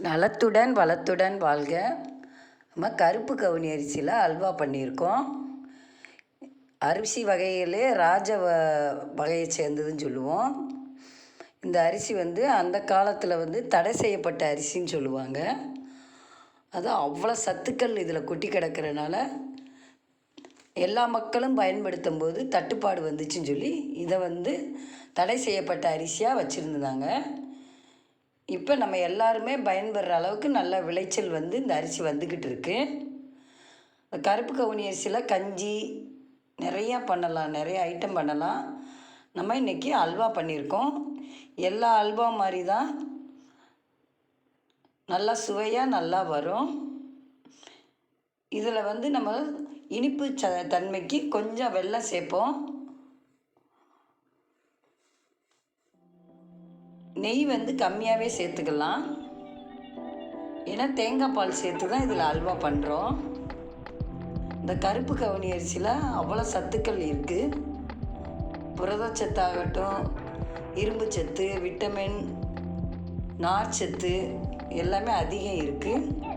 நலத்துடன் வளத்துடன் வாழ்க. நம்ம கருப்பு கவுனி அரிசியில் அல்வா பண்ணியிருக்கோம். அரிசி வகையிலே ராஜ வ வகையை சேர்ந்ததுன்னு சொல்லுவோம். இந்த அரிசி வந்து அந்த காலத்தில் வந்து தடை செய்யப்பட்ட அரிசின்னு சொல்லுவாங்க. அது அவ்வளோ சத்துக்கள் இதில் கொட்டி கிடக்கிறனால எல்லா மக்களும் பயன்படுத்தும் போது தட்டுப்பாடு வந்துச்சுன்னு சொல்லி இதை வந்து தடை செய்யப்பட்ட அரிசியாக வச்சுருந்தாங்க. இப்போ நம்ம எல்லாருமே பயன்படுற அளவுக்கு நல்ல விளைச்சல் வந்து இந்த அரிசி வந்துக்கிட்டு இருக்கு. கருப்பு கவுனி அரிசியில் கஞ்சி நிறையா பண்ணலாம் நிறைய ஐட்டம் பண்ணலாம். நம்ம இன்றைக்கி அல்வா பண்ணியிருக்கோம். எல்லா அல்வா மாதிரி தான் நல்லா சுவையாக நல்லா வரும். இதில் வந்து நம்ம இனிப்பு ச தன்மைக்கு கொஞ்சம் வெள்ளம் சேர்ப்போம். நெய் வந்து கம்மியாகவே சேர்த்துக்கலாம். ஏன்னா தேங்காய் பால் சேர்த்து தான் இதில் அல்வா பண்ணுறோம் இந்த கருப்பு கவுனி அரிசியில் அவ்வளோ சத்துக்கள் இருக்குது புரதச்சத்தாகட்டும் இரும்பு சத்து விட்டமின் நார்ச்சத்து எல்லாமே அதிகம் இருக்குது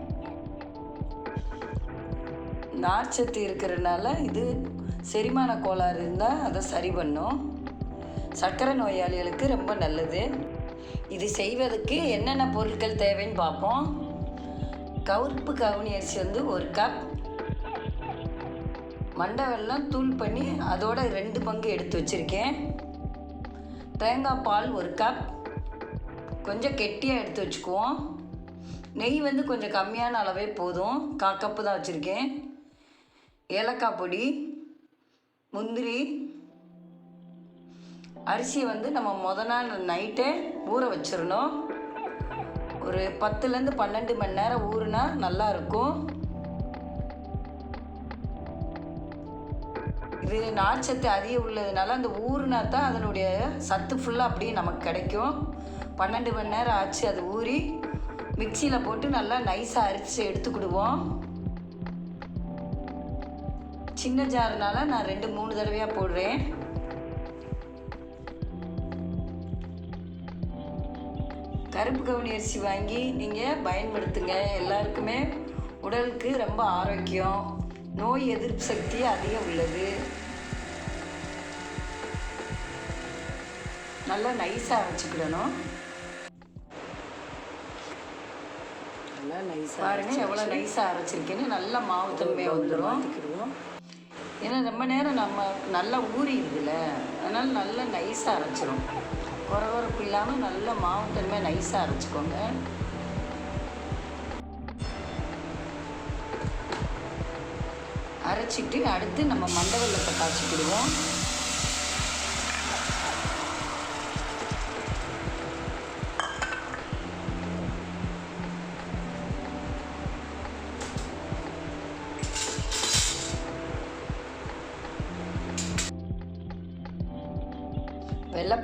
நார்ச்சத்து இருக்கிறனால இது செரிமான கோளாறு இருந்தால் அதை சரி பண்ணும். சர்க்கரை நோயாளிகளுக்கு ரொம்ப நல்லது. இது செய்வதற்கு என்னென்ன பொருட்கள் தேவைன்னு பார்ப்போம். கவுப்பு கவுனி அரிசி வந்து ஒரு கப் மண்டை வெல்லம் தூள் பண்ணி அதோட ரெண்டு பங்கு எடுத்து வச்சுருக்கேன். தேங்காய் பால் ஒரு கப் கொஞ்சம் கெட்டியாக எடுத்து வச்சுக்குவோம். நெய் வந்து கொஞ்சம் கம்மியான அளவே போதும். கா கப்பு தான் வச்சுருக்கேன். ஏலக்காய் பொடி முந்திரி அரிசியை வந்து நம்ம முத நாள் நைட்டே ஊற வச்சிடணும் ஒரு பத்துலேருந்து பன்னெண்டு மணி நேரம் ஊறுனா நல்லா இருக்கும். இது நார்ச்சத்து அதிகம் உள்ளதுனால அந்த ஊறுனா தான் அதனுடைய சத்து ஃபுல்லாக அப்படியே நமக்கு கிடைக்கும். பன்னெண்டு மணி நேரம் ஆச்சு அது ஊறி மிக்சியில் போட்டு நல்லா நைஸாக அரிசி எடுத்துக்கிடுவோம் சின்ன ஜாருனால நான் ரெண்டு மூணு தடவையாக போடுறேன். கருப்பு கவுனி அரிசி வாங்கி நீங்கள் பயன்படுத்துங்க. எல்லாருக்குமே உடலுக்கு ரொம்ப ஆரோக்கியம். நோய் எதிர்ப்பு சக்தி அதிகம் உள்ளது. நல்லா நைஸாக அரைச்சிக்கிடணும் நல்லா நைஸாக பாருங்க எவ்வளோ நைஸாக அரைச்சிருக்கேன்னு நல்ல மாவு தன்மையாக வந்துடும் ஏன்னா ரொம்ப நேரம் நம்ம நல்லா ஊறிடுதுல. அதனால் நல்லா நைஸாக அரைச்சிரும். குறவரப்பு இல்லாமல் நல்ல மாவு தன்மையாக நைஸாக அரைச்சிக்கோங்க. அரைச்சிட்டு அடுத்து நம்ம மண்டை காய்ச்சிக்கிடுவோம்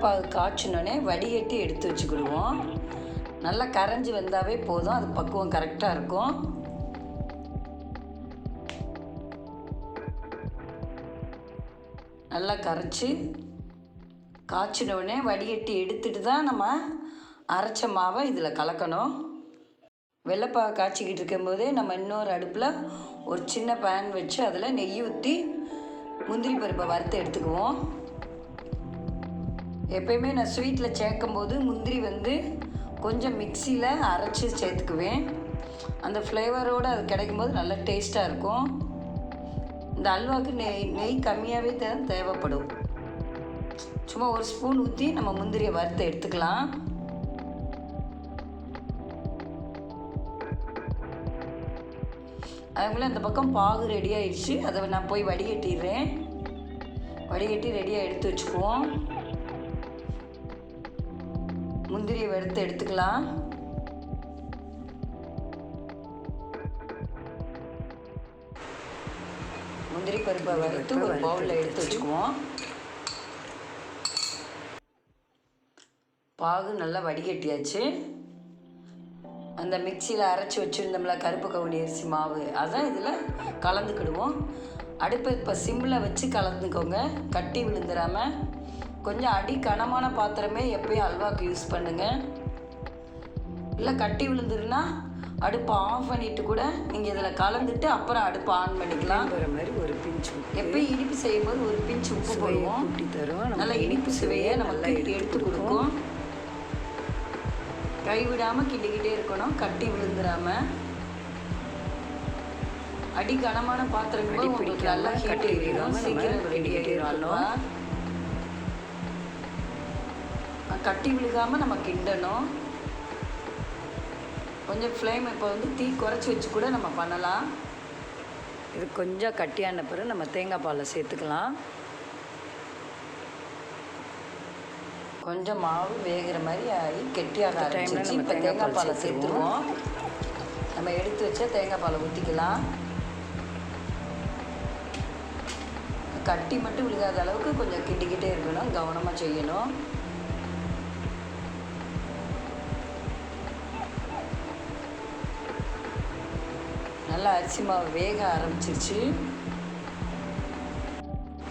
வெள்ளைப்பாகு காய்ச்சினோடனே வடிகட்டி எடுத்து வச்சுக்கிடுவோம். நல்லா கரைஞ்சி வந்தாவே போதும். அது பக்குவம் கரெக்டாக இருக்கும். நல்லா கரைச்சி காய்ச்சினோடனே வடிகட்டி எடுத்துட்டு தான் நம்ம அரைச்ச மாவை இதில் கலக்கணும். வெள்ளைப்பாவை காய்ச்சிக்கிட்டு இருக்கும்போதே நம்ம இன்னொரு அடுப்பில் ஒரு சின்ன பேன் வச்சு அதில் நெய் ஊற்றி முந்திரி பருப்பை வறுத்து எடுத்துக்குவோம். எப்பயுமே நான் ஸ்வீட்டில் சேர்க்கும்போது முந்திரி வந்து கொஞ்சம் மிக்சியில் அரைச்சி சேர்த்துக்குவேன். அந்த ஃப்ளேவரோடு அது கிடைக்கும்போது நல்ல டேஸ்ட்டாக இருக்கும். இந்த அல்வாவுக்கு நெய் நெய் கம்மியாகவே தான் தேவைப்படும். சும்மா ஒரு ஸ்பூன் ஊற்றி நம்ம முந்திரியை வறுத்து எடுத்துக்கலாம். அதுக்குள்ளே அந்த பக்கம் பாகு ரெடி ஆயிடுச்சு. அதை நான் போய் வடிகட்டிடுறேன். வடிகட்டி ரெடியாக எடுத்து வச்சுக்குவோம். வறுத்து எடுத்துக்கலாம். முந்திரி பருப்பை வறுத்து ஒரு பவுலில் எடுத்து வச்சுக்குவோம். பாகு நல்லா வடிகட்டியாச்சு. அந்த மிக்சியில் அரைச்சி வச்சுருந்தோம்ல கருப்பு கவுனி அரிசி மாவு. அதான் இதில் கலந்துக்கிடுவோம். அடுப்பை இப்போ சிம்மில் வச்சு கலந்துக்கோங்க. கட்டி விழுந்துடாமல் கொஞ்சம் அடி கனமான பாத்திரமே எப்பயும் அல்வாவுக்கு யூஸ் பண்ணுங்கள் இல்லை கட்டி விழுந்துருன்னா அடுப்பை ஆஃப் பண்ணிட்டு கூட நீங்கள் இதில் கலந்துட்டு அப்புறம் அடுப்பை ஆன் பண்ணிக்கலாம். போகிற மாதிரி ஒரு பிஞ்சு எப்பயும் இனிப்பு செய்யும்போது ஒரு பிஞ்சு உப்பு போடுவோம். கூட்டி தரும் நல்லா இனிப்பு சுவையை நமக்கு எடுத்து கொடுக்கும் கைவிடாமல் கிண்டிக்கிட்டே இருக்கணும். கட்டி விழுந்துடாம அடி கனமான பாத்திரம் போது உங்களுக்கு நல்லா ஹீட் கட்டி ஏறிடும். சீக்கிரம் ரெடி ஆகிடும் அல்வா கட்டி விழுகாம நம்ம கிண்டணும். கொஞ்சம் ஃப்ளேம் இப்போ வந்து தீ குறைச்சி வச்சு கூட நம்ம பண்ணலாம். இது கொஞ்சம் கட்டியான பிறகு நம்ம தேங்காய் பாலை சேர்த்துக்கலாம். கொஞ்சம் மாவு வேகிற மாதிரி ஆகி கெட்டியாக நம்ம இப்போ தேங்காய் பால் பாலை சேர்த்துருவோம். நம்ம எடுத்து வச்ச தேங்காய் பாலை ஊற்றிக்கலாம் கட்டி மட்டும் விழுகாத அளவுக்கு கொஞ்சம் கிண்டிக்கிட்டே இருக்கணும். கவனமாக செய்யணும். நல்லா அரிசி மாவு வேக ஆரம்பிச்சிருச்சு.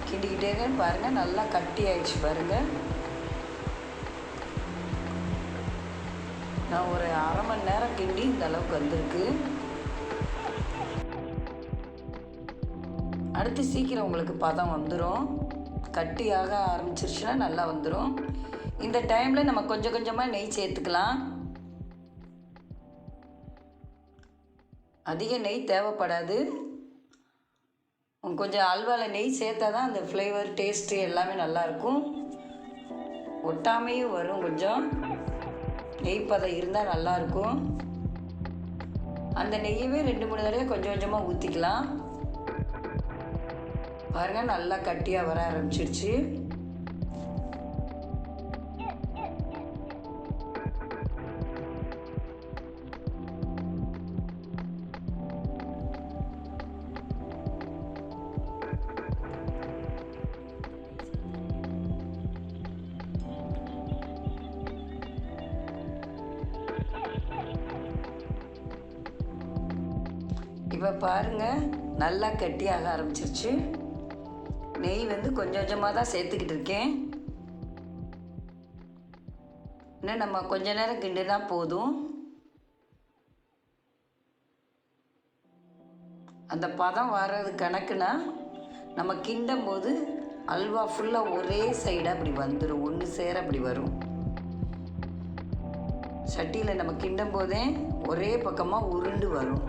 கிண்டிக்கிட்டே பாருங்கள் நல்லா கட்டி ஆயிடுச்சு பாருங்கள் நான் ஒரு அரை மணி நேரம் கிண்டி இந்த அளவுக்கு வந்திருக்கு. அடுத்து சீக்கிரம் உங்களுக்கு பதம் வந்துடும் கட்டியாக ஆரம்பிச்சிருச்சுன்னா நல்லா வந்துடும் இந்த டைமில் நம்ம கொஞ்சம் கொஞ்சமாக நெய் சேர்த்துக்கலாம். அதிக நெய் தேவைப்படாது. கொஞ்சம் அல்வாவில் நெய் சேர்த்தா தான் அந்த ஃப்ளேவர் டேஸ்ட்டு எல்லாமே நல்லாயிருக்கும். ஒட்டாமையும் வரும் கொஞ்சம். நெய் பதம் இருந்தால் நல்லாயிருக்கும். அந்த நெய்யவே ரெண்டு மூணு தடவை கொஞ்சம் கொஞ்சமாக ஊற்றிக்கலாம் பாருங்கள் நல்லா கட்டியாக வர ஆரம்பிச்சிருச்சு. இப்போ பாருங்க நல்லா கட்டியாக ஆரம்பிச்சிருச்சு. நெய் வந்து கொஞ்சம் கொஞ்சமாக தான் சேர்த்துக்கிட்டு இருக்கேன். இன்னும் நம்ம கொஞ்ச நேரம் கிண்டுனா போதும். அந்த பதம் வர்றது கணக்குனா நம்ம கிண்டும் போது அல்வா ஃபுல்லாக ஒரே சைடாக அப்படி வந்துடும் ஒன்று சேர அப்படி வரும். சட்டியில் நம்ம கிண்டும் போதே ஒரே பக்கமாக உருண்டு வரும்.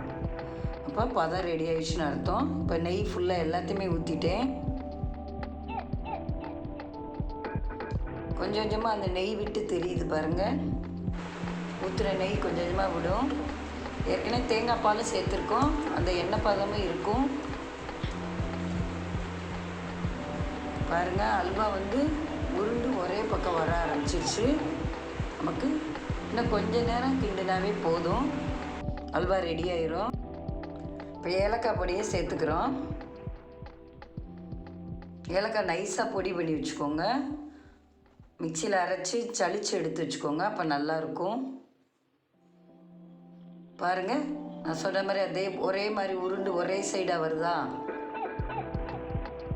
அப்போ பதம் ரெடி ஆயிடுச்சுன்னு அர்த்தம். இப்போ நெய் ஃபுல்லாக எல்லாத்தையுமே ஊற்றிட்டேன் கொஞ்சம் கொஞ்சமாக அந்த நெய் விட்டு தெரியுது பாருங்கள் ஊற்றுற நெய் கொஞ்சம் கொஞ்சமாக விடும். ஏற்கனவே தேங்காய் பாலும் சேர்த்துருக்கோம். அந்த எண்ணெய் பதமும் இருக்கும். பாருங்கள் அல்வா வந்து உருண்டு ஒரே பக்கம் வர ஆரம்பிச்சிருச்சு. நமக்கு இன்னும் கொஞ்ச நேரம் கிண்டுனாவே போதும். அல்வா ரெடி ஆயிரும். இப்போ ஏலக்காய் பொடியை சேர்த்துக்கிறோம். ஏலக்காய் நைஸாக பொடி பண்ணி வச்சுக்கோங்க. மிக்சியில் அரைச்சி சளிச்சு எடுத்து வச்சுக்கோங்க அப்போ நல்லாயிருக்கும். பாருங்கள் நான் சொன்ன மாதிரி அதே ஒரே மாதிரி உருண்டு ஒரே சைடாக வருதா?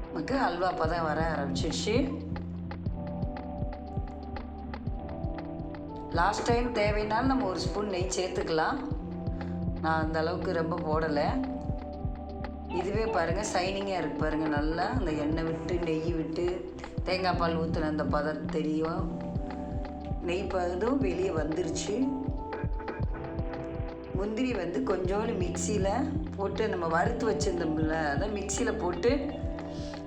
நமக்கு அல்வா பதம் வர ஆரம்பிச்சிருச்சு. லாஸ்ட் டைம் தேவைனாலும் நம்ம ஒரு ஸ்பூன் நெய் சேர்த்துக்கலாம். நான் அந்த அளவுக்கு ரொம்ப போடலை. இதுவே பாருங்கள் சைனிங்காக இருக்குது பாருங்கள் நல்லா அந்த எண்ணெய் விட்டு நெய் விட்டு தேங்காய் பால் ஊற்றின அந்த பதம் தெரியும்? நெய் பதம் வெளியே வந்துருச்சு. முந்திரி வந்து கொஞ்சோண்டு மிக்சியில் போட்டு நம்ம வறுத்து வச்சுருந்தோம்ல அதை மிக்சியில் போட்டு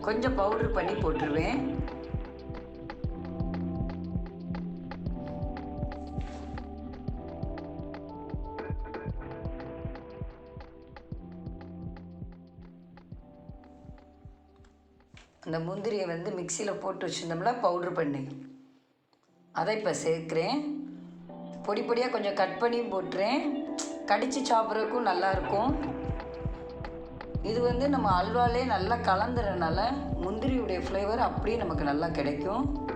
கொஞ்சம் பவுடர் பண்ணி போட்டுருவேன். அந்த முந்திரியை வந்து மிக்சியில் போட்டு வச்சுருந்தோம்ல பவுட்ரு பண்ணி. அதை இப்போ சேர்க்குறேன். பொடி பொடியாக கொஞ்சம் கட் பண்ணியும் போட்டுறேன். கடித்து சாப்பிட்றதுக்கும் நல்லாயிருக்கும் இது வந்து நம்ம அல்வாலே நல்லா கலந்துறனால முந்திரியுடைய ஃப்ளேவர் அப்படியே நமக்கு நல்லா கிடைக்கும்.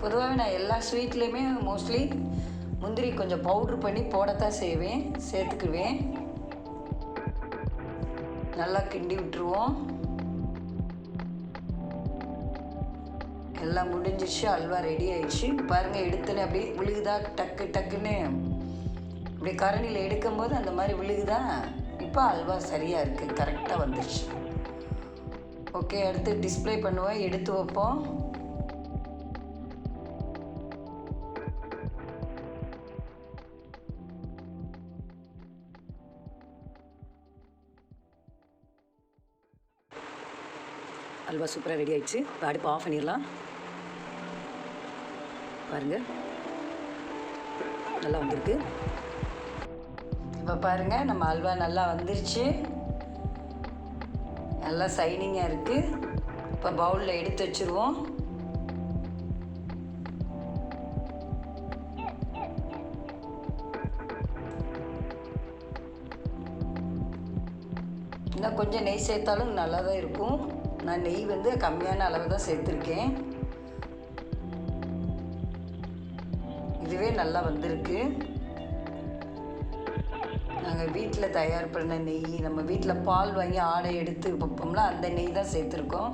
பொதுவாகவே நான் எல்லா ஸ்வீட்லேயுமே மோஸ்ட்லி முந்திரி கொஞ்சம் பவுட்ரு பண்ணி போடத்தான் செய்வேன் சேர்த்துக்குவேன். நல்லா கிண்டி விட்டுருவோம். எல்லாம் முடிஞ்சிச்சு அல்வா ரெடி ஆயிடுச்சு. பாருங்கள் எடுத்துன்னு அப்படியே விழுகுதா? டக்கு டக்குன்னு. இப்படி கரணியில் எடுக்கும்போது அந்த மாதிரி விழுகுதா? இப்போ அல்வா சரியாக இருக்குது கரெக்டாக வந்துடுச்சு ஓகே அடுத்து டிஸ்ப்ளே பண்ணுவோம் எடுத்து வைப்போம். அல்வா சூப்பராக ரெடி ஆயிடுச்சு. இப்போ அடுப்பு ஆஃப் பண்ணிடலாம். பாருங்க. நல்லா வந்திருக்கு. இப்போ பாருங்கள் நம்ம அல்வா நல்லா வந்துருச்சு. நல்லா சைனிங்காக இருக்குது இப்போ பவுலில் எடுத்து வச்சுருவோம். இன்னும் கொஞ்சம் நெய் சேர்த்தாலும் நல்லா தான் இருக்கும். நான் நெய் வந்து கம்மியான அளவு தான் சேர்த்துருக்கேன். இதுவே நல்லா வந்திருக்கு. நாங்கள் வீட்டில் தயார் பண்ண நெய் நம்ம வீட்டில் பால் வாங்கி ஆடை எடுத்து வைப்போம்ல அந்த நெய் தான் சேர்த்துருக்கோம்.